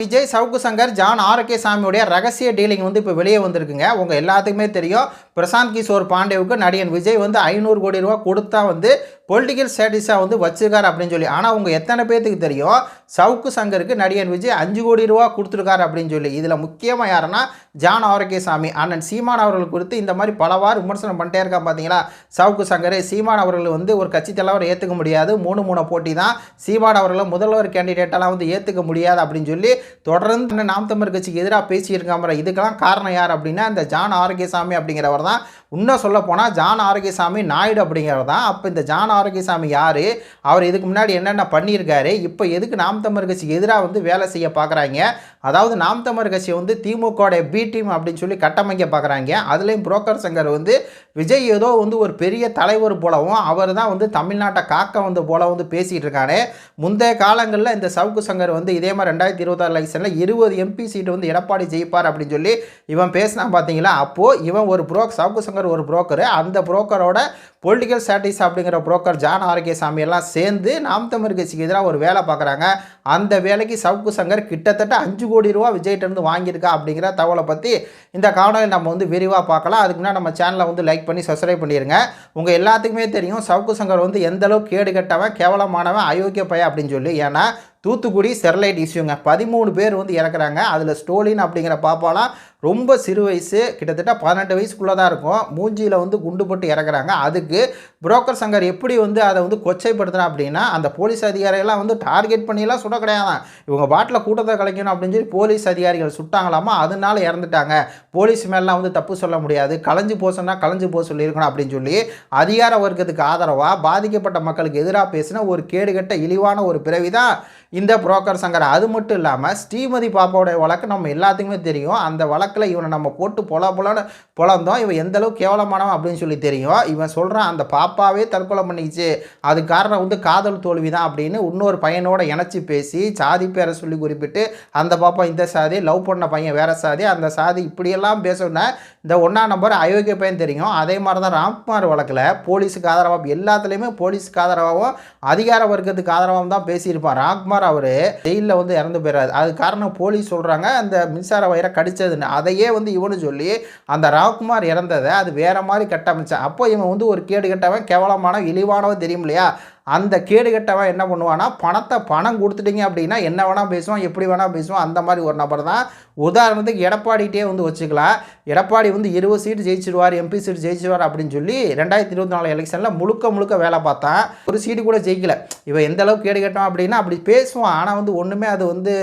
Vijay Savukku Shankar John ஆரோக்கிய சாமியுடைய ரகசிய dealing வந்து இப்போ வெளியே வந்திருக்குங்க. உங்கள் எல்லாத்துக்குமே தெரியும். பிரசாந்த் கிஷோர் பாண்டேவுக்கு நடிகன் விஜய் வந்து ஐநூறு கோடி ரூபா கொடுத்தா வந்து பொலிட்டிக்கல் ஸ்டேட்டஸாக வந்து வச்சிருக்காரு அப்படின்னு சொல்லி. ஆனால் உங்கள் எத்தனை பேர்த்துக்கு தெரியும்? சவுக்கு சங்கருக்கு நடிகன் விஜய் அஞ்சு கோடி ரூபா கொடுத்துருக்காரு அப்படின்னு சொல்லி. இதில் முக்கியமாக யாருன்னா ஜான் ஆரோக்கியசாமி அண்ணன் சீமான் அவர்கள் குறித்து இந்த மாதிரி பலவாறு விமர்சனம் பண்ணிட்டே இருக்கா பார்த்தீங்களா சவுக்கு சங்கர் சீமான் அவர்கள் வந்து ஒரு கட்சி தலைவர் ஏற்றுக்க முடியாது. மூணு மூணு போட்டி தான். சீமான் அவர்களை முதல்வர் கேண்டிடேட்டெல்லாம் வந்து ஏற்றுக்க முடியாது அப்படின்னு சொல்லி தொடர்ந்து நாம் தமிழ் கட்சிக்கு எதிராக பேசியிருக்காம இதுக்கெல்லாம் காரணம் யார் அப்படின்னா இந்த ஜான் ஆரோக்கியசாமி அப்படிங்கிறவர் தான். இன்னும் சொல்ல போனால் ஜான் ஆரோக்கியசாமி நாயுடு அப்படிங்கிறவர் தான். அப்போ இந்த ஜான் ஆரோக்கியசாமி யார்? அவர் இதுக்கு முன்னாடி என்னென்ன பண்ணியிருக்காரு? இப்போ எதுக்கு நாம் தமிழ் கட்சி எதிராக வந்து வேலை செய்ய பார்க்குறாங்க? அதாவது நாம் தமிழ் கட்சி வந்து திமுகவுடைய பி டீம் அப்படின்னு சொல்லி கட்டமைக்க பார்க்குறாங்க. அதுலேயும் புரோக்கர் சங்கர் வந்து விஜய் ஏதோ வந்து ஒரு பெரிய தலைவர் போலவும் அவர் தான் வந்து தமிழ்நாட்டை காக்க வந்து போல வந்து பேசிகிட்டு இருக்காரு. முந்தைய காலங்களில் இந்த சவுக்கு சங்கர் வந்து இதே மாதிரி ரெண்டாயிரத்தி இருபத்தாறு எலெக்ஷனில் இருபது எம்பி சீட்டு வந்து எடப்பாடி ஜெயிப்பார் அப்படின்னு சொல்லி இவன் பேசினா பார்த்தீங்களா? அப்போது இவன் ஒரு புரோக் சவுக்கு சங்கர் ஒரு புரோக்கர். அந்த புரோக்கரோட பொலிட்டிக்கல் ஸ்டாட்டிஸ் அப்படிங்கிற புரோக்கர் ஜான் ஆரோக்கியசாமி எல்லாம் சேர்ந்து நாம் தமிழ் கட்சிக்கு எதிராக ஒரு வேலை பார்க்குறாங்க. அந்த வேலைக்கு சவுக்கு சங்கர் கிட்டத்தட்ட அஞ்சு கோடி ரூபா விஜய்கிட்டருந்து வாங்கியிருக்கா அப்படிங்கிற தகவலை பற்றி இந்த காணொலியில் நம்ம வந்து விரிவாக பார்க்கலாம். அதுக்கு முன்னாடி நம்ம சேனலை வந்து லைக் பண்ணி சப்ஸ்கிரைப் பண்ணிடுங்க உங்கள் எல்லாத்துக்குமே தெரியும் சவுக்கு சங்கர் வந்து எந்த அளவுக்கு கேடு கட்டவன் கேவலமானவன் அயோக்கிய பையன் அப்படின்னு சொல்லி. ஏன்னா தூத்துக்குடி ஸ்டெர்லைட் இஷ்யூங்க. பதிமூணு பேர் வந்து இறக்குறாங்க. அதில் ஸ்டோலின் அப்படிங்கிற பாப்பாலாம் ரொம்ப சிறு வயசு கிட்டத்தட்ட பதினெட்டு வயசுக்குள்ளே தான் இருக்கும். மூஞ்சியில் வந்து குண்டு போட்டு இறக்குறாங்க. அதுக்கு புரோக்கர் சங்கர் எப்படி வந்து அதை வந்து கொச்சைப்படுத்துகிறா அப்படின்னா அந்த போலீஸ் அதிகாரிகள்லாம் வந்து டார்கெட் பண்ணியெல்லாம் சுட கிடையாதான். இவங்க பாட்டில் கூட்டத்தை கலைக்கணும் அப்படின்னு சொல்லி போலீஸ் அதிகாரிகள் சுட்டாங்களாமா? அதனால இறந்துட்டாங்க. போலீஸ் மேலாம் வந்து தப்பு சொல்ல முடியாது. கலைஞ்சு சொன்னால் கலைஞ்சு போக சொல்லியிருக்கணும் அப்படின்னு சொல்லி அதிகார வர்க்கத்துக்கு ஆதரவாக பாதிக்கப்பட்ட மக்களுக்கு எதிராக பேசின ஒரு கேடுகட்ட இழிவான ஒரு பிறவி தான் இந்த புரோக்கர் சங்கர் அது மட்டும் இல்லாமல் ஸ்ரீமதி பாப்பாவுடைய வழக்கு நம்ம எல்லாத்துக்குமே தெரியும். அந்த வழக்கில் இவனை நம்ம போட்டு பொல பொலன்னு பொழந்தோம் இவன் எந்த அளவுக்கு கேவலமானவன் அப்படின்னு சொல்லி தெரியும். இவன் சொல்கிறான் அந்த பாப்பாவே தற்கொலை பண்ணிக்கிச்சு அது காரணம் வந்து காதல் தோல்வி தான் அப்படின்னு இன்னொரு பையனோட இணைச்சி பேசி சாதி பேரை சொல்லி குறிப்பிட்டு அந்த பாப்பா இந்த சாதி லவ் பண்ண பையன் வேற சாதி அந்த சாதி இப்படியெல்லாம் பேசணுன்னா இந்த ஒன்றா நம்பர் அயோக்கிய பையன் தெரியும். அதே மாதிரி தான் ராம்குமார் வழக்கில் போலீஸுக்கு ஆதரவாக எல்லாத்துலேயுமே போலீஸுக்கு ஆதரவாகவும் அதிகார வர்க்கத்துக்கு ஆதரவாகவும் தான் பேசியிருப்பான். ராம்குமார் அவர் ஜெயிலில் வந்து இறந்து போயிடாது அது காரணம் போலீஸ் சொல்கிறாங்க அந்த மின்சார வயரை கடிச்சதுன்னு. அதையே வந்து இவனு சொல்லி அந்த ராவ்குமார் இறந்ததை அது வேற மாதிரி கட்டமைச்சான். அப்போ இவன் வந்து ஒரு கேடு கட்டவன் கேவலமான இழிவானவன் தெரியும் இல்லையா அந்த கேடு கெட்டவன் என்ன பண்ணுவான்னா பணத்தை பணம் கொடுத்துட்டீங்க அப்படின்னா என்ன வேணால் பேசுவான் எப்படி வேணால் பேசுவான் அந்த மாதிரி ஒரு நபர் தான் உதாரணத்துக்கு எடப்பாடிகிட்டே வந்து வச்சுக்கலாம். எடப்பாடி வந்து இருபது சீட்டு ஜெயிச்சிடுவார் எம்பி சீட்டு ஜெயிச்சிடுவார் அப்படின்னு சொல்லி ரெண்டாயிரத்தி இருபத்தி நாலு எலெக்ஷனில் முழுக்க முழுக்க வேலை பார்த்தான். ஒரு சீட்டு கூட ஜெயிக்கல. இவன் எந்த அளவுக்கு கேடு கட்டான் அப்படின்னா அப்படி பேசுவான். ஆனால் வந்து ஒன்றுமே அது வந்து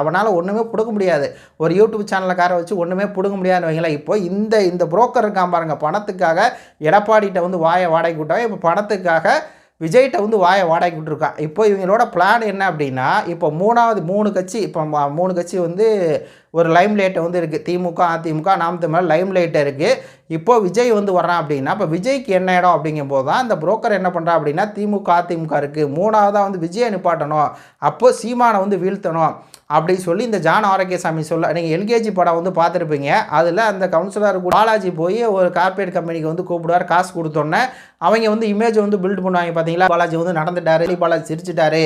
அவனால் ஒன்றுமே பிடுங்க முடியாது. ஒரு யூடியூப் சேனலுக்கார வச்சு ஒன்றுமே பிடுங்க முடியாதுன்னு வைங்களேன். இப்போ இந்த இந்த புரோக்கர் இருக்கான் பாருங்கள் பணத்துக்காக எடப்பாடிகிட்ட வந்து வாயை வாடகை விட்டவன் இப்போ பணத்துக்காக விஜய்கிட்ட வந்து வாயை வாடகை விட்டுருக்கான் இப்போ இவங்களோட பிளான் என்ன அப்படின்னா இப்போ மூணாவது மூணு கட்சி இப்போ மூணு கட்சி வந்து ஒரு லைம் லைட்டை வந்து இருக்குது திமுக அதிமுக நாம் தமிழ் லைம் லைட்டை இருக்குது இப்போது விஜய் வந்து வர்றான் அப்படின்னா இப்போ விஜய்க்கு என்ன இடம் அப்படிங்கும்போது தான் இந்த புரோக்கர் என்ன பண்ணுறான் அப்படின்னா திமுக அதிமுக இருக்குது மூணாவதாக வந்து விஜயை நிப்பாட்டணும். அப்போது சீமானை வந்து வீழ்த்தணும் அப்படி சொல்லி இந்த ஜான் ஆரோக்கியசாமி சொல்ல நீங்கள் எல்கேஜி படம் வந்து பார்த்துருப்பீங்க. அதில் அந்த கவுன்சிலர் பாலாஜி போய் ஒரு கார்பரேட் கம்பெனிக்கு வந்து கூப்பிடுவார் காசு கொடுத்தோன்னே அவங்க வந்து இமேஜ் வந்து பில்ட் பண்ணுவாங்க பார்த்தீங்களா பாலாஜி வந்து நடந்துட்டாரு அலி பாலாஜி சிரிச்சிட்டாரு.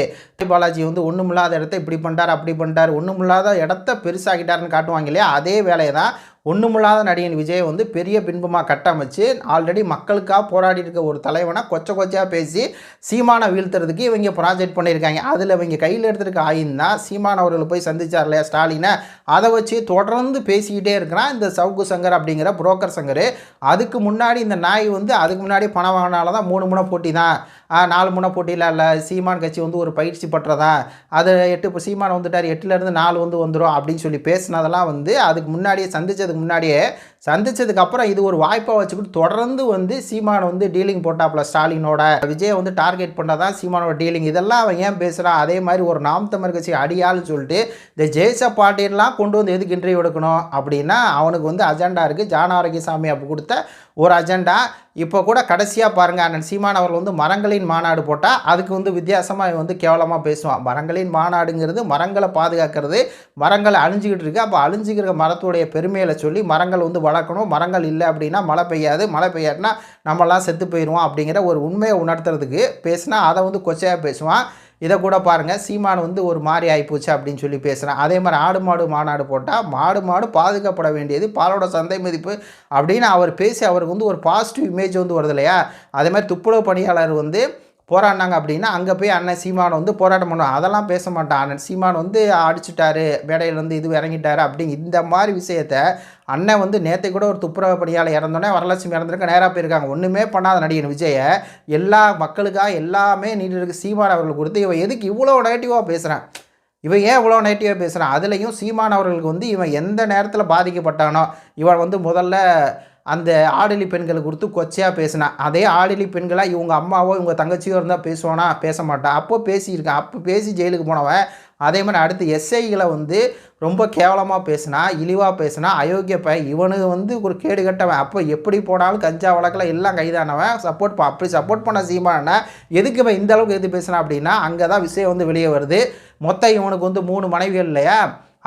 பாலாஜி வந்து ஒன்றுமில்லாத இடத்த இப்படி பண்ணிட்டார் அப்படி பண்ணிட்டார். ஒன்றுமில்லாத இடத்த பெருசாகிட்டார் பெருசாக்கிட்டாருன்னு காட்டுவாங்க இல்லையா? அதே வேலையை தான் ஒன்றுமில்லாத நடிகன் விஜய் வந்து பெரிய பின்பமாக கட்டமைச்சு ஆல்ரெடி மக்களுக்காக போராடி இருக்க ஒரு தலைவனை கொச்ச கொச்சையாக பேசி சீமானை வீழ்த்துறதுக்கு இவங்க ப்ராஜெக்ட் பண்ணியிருக்காங்க. அதில் இவங்க கையில் எடுத்துருக்க ஆயின் தான் சீமான் அவர்களை போய் சந்திச்சார் இல்லையா ஸ்டாலினை? அதை வச்சு தொடர்ந்து பேசிக்கிட்டே இருக்கிறான் இந்த சவுக்கு சங்கர் அப்படிங்கிற புரோக்கர் சங்கர். அதுக்கு முன்னாடி இந்த நாய் வந்து அதுக்கு முன்னாடி பணம் வாங்கினால தான் மூணு முனை போட்டி தான் நாலு முனை போட்டியில் இல்லை சீமான் கட்சி வந்து ஒரு பயிற்சி பற்றதா? அது எட்டு இப்போ சீமான் வந்துட்டார் எட்டுலேருந்து நாலு வந்து வந்துடும் அப்படின்னு சொல்லி பேசினதெல்லாம் வந்து அதுக்கு முன்னாடியே சந்தித்ததுக்கு முன்னாடியே சந்திச்சதுக்கு அப்புறம் இது ஒரு வாய்ப்பாக வச்சுக்கிட்டு தொடர்ந்து வந்து சீமானை வந்து டீலிங் போட்டாப்புல ஸ்டாலினோட விஜயை வந்து டார்கெட் பண்ணதான் சீமானோட டீலிங் இதெல்லாம் அவன் ஏன் பேசுகிறான் அதே மாதிரி ஒரு நாம் தமிழ் கட்சி அடியாள்னு சொல்லிட்டு இந்த ஜெய்ச பாட்டியெல்லாம் கொண்டு வந்து எதுக்கு இன்டர்வியூ எடுக்கணும்? அப்படின்னா அவனுக்கு வந்து அஜெண்டா இருக்குது ஜான ஆரோக்கியசாமி அப்போ கொடுத்த ஒரு அஜெண்டா இப்போ கூட கடைசியாக பாருங்கள் அண்ணன் சீமான் அவர்கள் வந்து மரங்களின் மாநாடு போட்டால் அதுக்கு வந்து வித்தியாசமாக வந்து கேவலமாக பேசுவான். மரங்களின் மாநாடுங்கிறது மரங்களை பாதுகாக்கிறது மரங்களை அழிஞ்சிக்கிட்டு இருக்கு. அப்போ அழிஞ்சிக்கிற மரத்துடைய பெருமையில சொல்லி மரங்கள் வந்து வளர்க்கணும் மரங்கள் இல்லை அப்படின்னா மழை பெய்யாது. மழை பெய்யாதுன்னா நம்மளாம் செத்து போயிடுவோம் அப்படிங்கிற ஒரு உண்மையை உணர்த்துறதுக்கு பேசினா அதை வந்து கொச்சையாக பேசுவான். இதை கூட பாருங்கள் சீமான் வந்து ஒரு மாதிரி ஆகிப்போச்சு அப்படின்னு சொல்லி பேசுகிறேன் அதே மாதிரி ஆடு மாடு மாநாடு போட்டால் மாடு மாடு பாதுகாப்பட வேண்டியது பாலோட சந்தை மதிப்பு அப்படின்னு அவர் பேசி அவருக்கு வந்து ஒரு பாசிட்டிவ் இமேஜ் வந்து வருது இல்லையா? அதே மாதிரி துப்புரவு பணியாளர் வந்து போராடினாங்க அப்படின்னா அங்கே போய் அண்ணன் சீமான் வந்து போராட்டம் பண்ணுவான். அதெல்லாம் பேச மாட்டான். அண்ணன் சீமான் வந்து அடிச்சுட்டாரு மேடையில் வந்து இது இறங்கிட்டாரு அப்படி இந்த மாதிரி விஷயத்த அண்ணன் வந்து நேற்று கூட ஒரு துப்புரவு பணியால் இறந்தோடனே வரலட்சுமி இறந்துருக்க நேராக போயிருக்காங்க. ஒன்றுமே பண்ணாத நடிகன் விஜயை எல்லா மக்களுக்காக எல்லாமே நீட்டு சீமான் அவர்கள் கொடுத்து இவன் எதுக்கு இவ்வளோ நெகட்டிவாக பேசுகிறான் இவன் ஏன் இவ்வளோ நெகட்டிவாக பேசுகிறான் அதுலேயும் சீமான் அவர்களுக்கு வந்து இவன் எந்த நேரத்தில் பாதிக்கப்பட்டானோ இவன் வந்து முதல்ல அந்த ஆடலி பெண்களை கொடுத்து கொச்சையாக பேசினா. அதே ஆடலி பெண்களாக இவங்க அம்மாவோ இவங்க தங்கச்சியோ இருந்தால் பேசுவானா? பேச மாட்டான் அப்போ பேசியிருக்கான் அப்போ பேசி ஜெயிலுக்கு போனவன் அதே மாதிரி அடுத்து எஸ்ஐகளை வந்து ரொம்ப கேவலமாக பேசினா இழிவாக பேசினா அயோக்கிய பையன் இவனுக்கு வந்து ஒரு கேடு கட்டவன். அப்போ எப்படி போனாலும் கஞ்சா வழக்கில் எல்லாம் கைதானவன். சப்போர்ட் அப்படி சப்போர்ட் பண்ண சீமானா எதுக்கு இவன் இந்த அளவுக்கு எது பேசினா அப்படின்னா அங்கே தான் விஷயம் வந்து வெளியே வருது. மொத்தம் இவனுக்கு வந்து மூணு மனைவிகள் இல்லையா?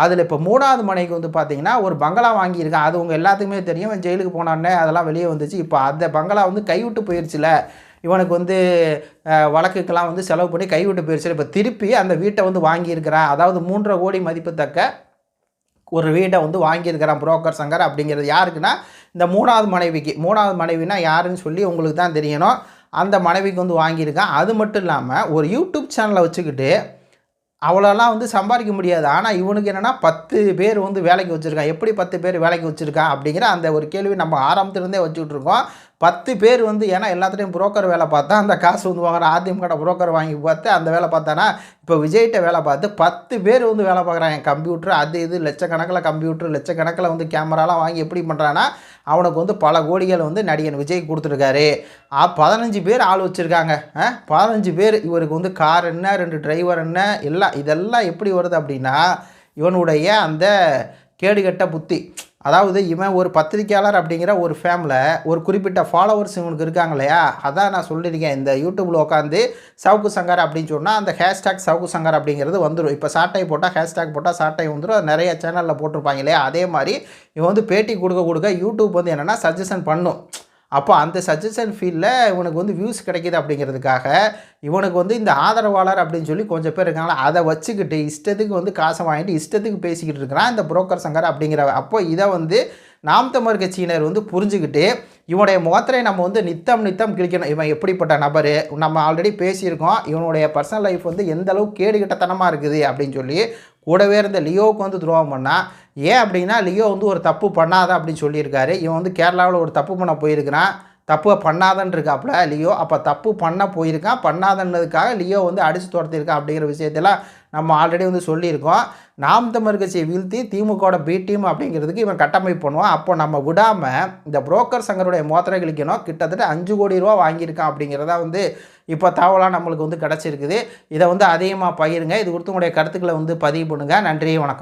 அதில் இப்போ மூணாவது மனைக்கு வந்து பார்த்தீங்கன்னா ஒரு பங்களா வாங்கியிருக்கான். அது உங்கள் எல்லாத்துக்குமே தெரியும். ஜெயிலுக்கு போனான்னே அதெல்லாம் வெளியே வந்துச்சு. இப்போ அந்த பங்களா வந்து கைவிட்டு போயிடுச்சுல இவனுக்கு வந்து வழக்குக்கெல்லாம் வந்து செலவு பண்ணி கைவிட்டு போயிடுச்சு இப்போ திருப்பி அந்த வீட்டை வந்து வாங்கியிருக்கிறான் அதாவது மூன்றரை கோடி மதிப்புத்தக்க ஒரு வீட்டை வந்து வாங்கியிருக்கிறான் புரோக்கர் சங்கர் அப்படிங்கிறது யாருக்குன்னா இந்த மூணாவது மனைவிக்கு. மூணாவது மனைவினா யாருன்னு சொல்லி உங்களுக்கு தான் தெரியணும். அந்த மனைவிக்கு வந்து வாங்கியிருக்கான். அது மட்டும் இல்லாமல் ஒரு யூடியூப் சேனலை வச்சுக்கிட்டு அவ்வளோலாம் வந்து சம்பாதிக்க முடியாது. ஆனால் இவனுக்கு என்னென்னா பத்து பேர் வந்து வேலைக்கு வச்சுருக்கான் எப்படி பத்து பேர் வேலைக்கு வச்சுருக்கான் அப்படிங்கிற அந்த ஒரு கேள்வி நம்ம ஆரம்பத்துலேருந்தே வச்சுக்கிட்டு இருக்கோம். பத்து பேர் வந்து ஏன்னா எல்லாத்துலேயும் புரோக்கர் வேலை பார்த்தா அந்த காசு வந்து வாங்குற அதிமுக புரோக்கர் வாங்கி பார்த்து அந்த வேலை பார்த்தானா? இப்போ விஜய்கிட்ட வேலை பார்த்து பத்து பேர் வந்து வேலை பார்க்குறாங்க. கம்ப்யூட்டர் அது இது லட்சக்கணக்கில் கம்ப்யூட்டர் லட்சக்கணக்கில் வந்து கேமராலாம் வாங்கி எப்படி பண்ணுறான்னா அவனுக்கு வந்து பல கோடிகள் வந்து நடிகன் விஜய் கொடுத்துருக்காரு. பதினஞ்சு பேர் ஆள் வச்சுருக்காங்க. பதினஞ்சு பேர் இவருக்கு வந்து கார் என்ன ரெண்டு டிரைவர் என்ன எல்லாம் இதெல்லாம் எப்படி வருது அப்படின்னா இவனுடைய அந்த கேடுகட்ட புத்தி. அதாவது இவன் ஒரு பத்திரிக்கையாளர் அப்படிங்கிற ஒரு ஃபேமில் ஒரு குறிப்பிட்ட ஃபாலோவர்ஸ் இவனுக்கு இருக்காங்க இல்லையா? அதான் நான் சொல்லியிருக்கேன். இந்த யூடியூப்பில் உட்காந்து சவுக்கு சங்கர் அப்படின்னு சொன்னால் அந்த ஹேஷ்டாக் சவுக்கு சங்கர் அப்படிங்கிறது வந்துடும் இப்போ சாட்டை போட்டால் ஹேஷ்டாக் போட்டால் சாட்டை வந்துடும் அது நிறைய சேனலில் போட்டிருப்பாங்க இல்லையா? அதே மாதிரி இவன் வந்து பேட்டி கொடுக்க கொடுக்க யூடியூப் வந்து என்னென்னா சஜஷன் பண்ணும். அப்போ அந்த சஜஷன் ஃபீல்டில் இவனுக்கு வந்து வியூஸ் கிடைக்கிது அப்படிங்கிறதுக்காக இவனுக்கு வந்து இந்த ஆதரவாளர் அப்படின்னு சொல்லி கொஞ்சம் பேர் இருக்காங்களா அதை வச்சுக்கிட்டு இஷ்டத்துக்கு வந்து காசை வாங்கிட்டு இஷ்டத்துக்கு பேசிக்கிட்டு இருக்கிறான் இந்த புரோக்கர் சங்கர் அப்படிங்கிற அப்போ இதை வந்து நாம் தமிழ் கட்சியினர் வந்து புரிஞ்சுக்கிட்டு இவனுடைய முகத்திரை நம்ம வந்து நித்தம் நித்தம் கிழிக்கணும். இவன் எப்படிப்பட்ட நபர்? நம்ம ஆல்ரெடி பேசியிருக்கோம். இவனுடைய பர்சனல் லைஃப் வந்து எந்த அளவுக்கு கேடுகிட்டத்தனமாக இருக்குது அப்படின்னு சொல்லி கூடவே இருந்த லியோவுக்கு வந்து துரோகம் பண்ணால் ஏன் அப்படின்னா லியோ வந்து ஒரு தப்பு பண்ணாத அப்படின்னு சொல்லியிருக்காரு. இவன் வந்து கேரளாவில் ஒரு தப்பு பண்ண போயிருக்கிறான். தப்பு பண்ணாதன் இருக்காப்புல லியோ? அப்போ தப்பு பண்ண போயிருக்கான் பண்ணாதன்னதுக்காக லியோ வந்து அடித்து துரத்திருக்கான் அப்படிங்கிற விஷயத்தெல்லாம் நம்ம ஆல்ரெடி வந்து சொல்லியிருக்கோம். நாம் தமிழ் கட்சியை வீழ்த்தி திமுகவோட பி டீம் அப்படிங்கிறதுக்கு இவன் கட்டமைப்பு பண்ணுவான். அப்போ நம்ம விடாமல் இந்த புரோக்கர் சங்கருடைய மோத்திரை கிழிக்கணும். கிட்டத்தட்ட அஞ்சு கோடி ரூபா வாங்கியிருக்கான் அப்படிங்கிறதா வந்து இப்போ தகவலாக நம்மளுக்கு வந்து கிடச்சிருக்குது. இதை வந்து அதிகமாக பகிருங்க. இது குறித்து உங்களுடைய கருத்துக்களை வந்து பதிவு பண்ணுங்கள் நன்றி வணக்கம்.